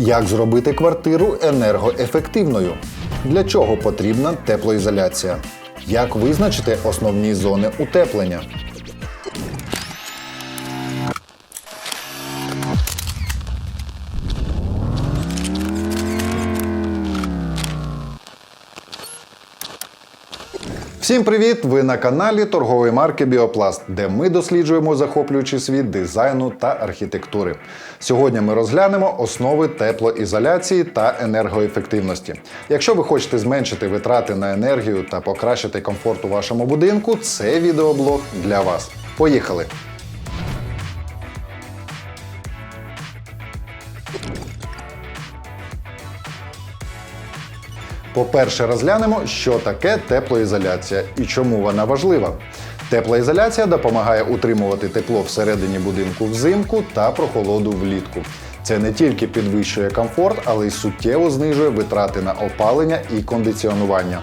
Як зробити квартиру енергоефективною? Для чого потрібна теплоізоляція? Як визначити основні зони утеплення? Всім привіт! Ви на каналі торгової марки Біопласт, де ми досліджуємо захоплюючий світ дизайну та архітектури. Сьогодні ми розглянемо основи теплоізоляції та енергоефективності. Якщо ви хочете зменшити витрати на енергію та покращити комфорт у вашому будинку, це відеоблог для вас. Поїхали! По-перше, розглянемо, що таке теплоізоляція і чому вона важлива. Теплоізоляція допомагає утримувати тепло всередині будинку взимку та прохолоду влітку. Це не тільки підвищує комфорт, але й суттєво знижує витрати на опалення і кондиціонування.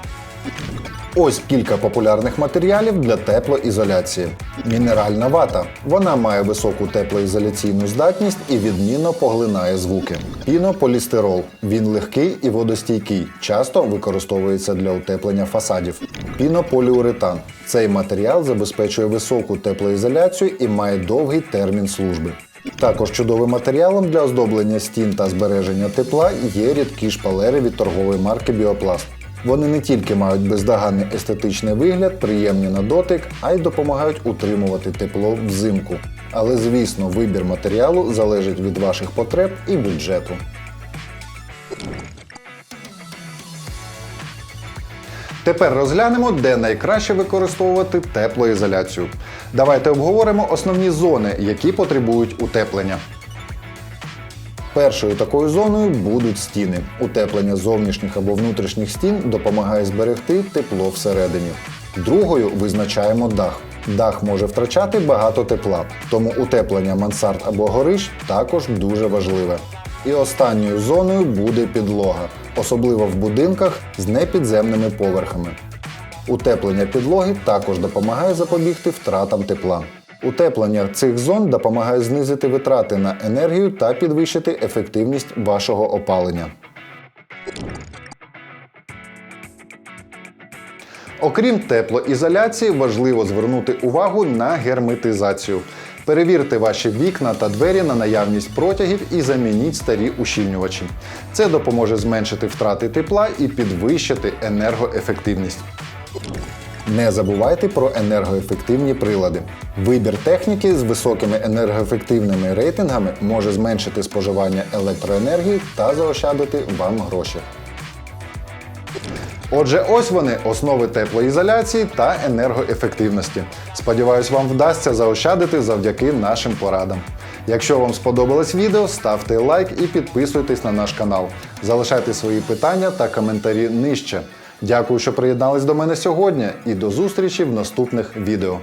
Ось кілька популярних матеріалів для теплоізоляції. Мінеральна вата. Вона має високу теплоізоляційну здатність і відмінно поглинає звуки. Пінополістирол. Він легкий і водостійкий, часто використовується для утеплення фасадів. Пінополіуретан. Цей матеріал забезпечує високу теплоізоляцію і має довгий термін служби. Також чудовим матеріалом для оздоблення стін та збереження тепла є рідкі шпалери від торгової марки Біопласт. Вони не тільки мають бездоганний естетичний вигляд, приємні на дотик, а й допомагають утримувати тепло взимку. Але звісно, вибір матеріалу залежить від ваших потреб і бюджету. Тепер розглянемо, де найкраще використовувати теплоізоляцію. Давайте обговоримо основні зони, які потребують утеплення. Першою такою зоною будуть стіни. Утеплення зовнішніх або внутрішніх стін допомагає зберегти тепло всередині. Другою визначаємо дах. Дах може втрачати багато тепла, тому утеплення мансард або горищ також дуже важливе. І останньою зоною буде підлога, особливо в будинках з непідземними поверхами. Утеплення підлоги також допомагає запобігти втратам тепла. Утеплення цих зон допомагає знизити витрати на енергію та підвищити ефективність вашого опалення. Окрім теплоізоляції, важливо звернути увагу на герметизацію. Перевірте ваші вікна та двері на наявність протягів і замініть старі ущільнювачі. Це допоможе зменшити втрати тепла і підвищити енергоефективність. Не забувайте про енергоефективні прилади. Вибір техніки з високими енергоефективними рейтингами може зменшити споживання електроенергії та заощадити вам гроші. Отже, ось вони основи теплоізоляції та енергоефективності. Сподіваюсь, вам вдасться заощадити завдяки нашим порадам. Якщо вам сподобалось відео, ставте лайк і підписуйтесь на наш канал. Залишайте свої питання та коментарі нижче. Дякую, що приєднались до мене сьогодні, і до зустрічі в наступних відео.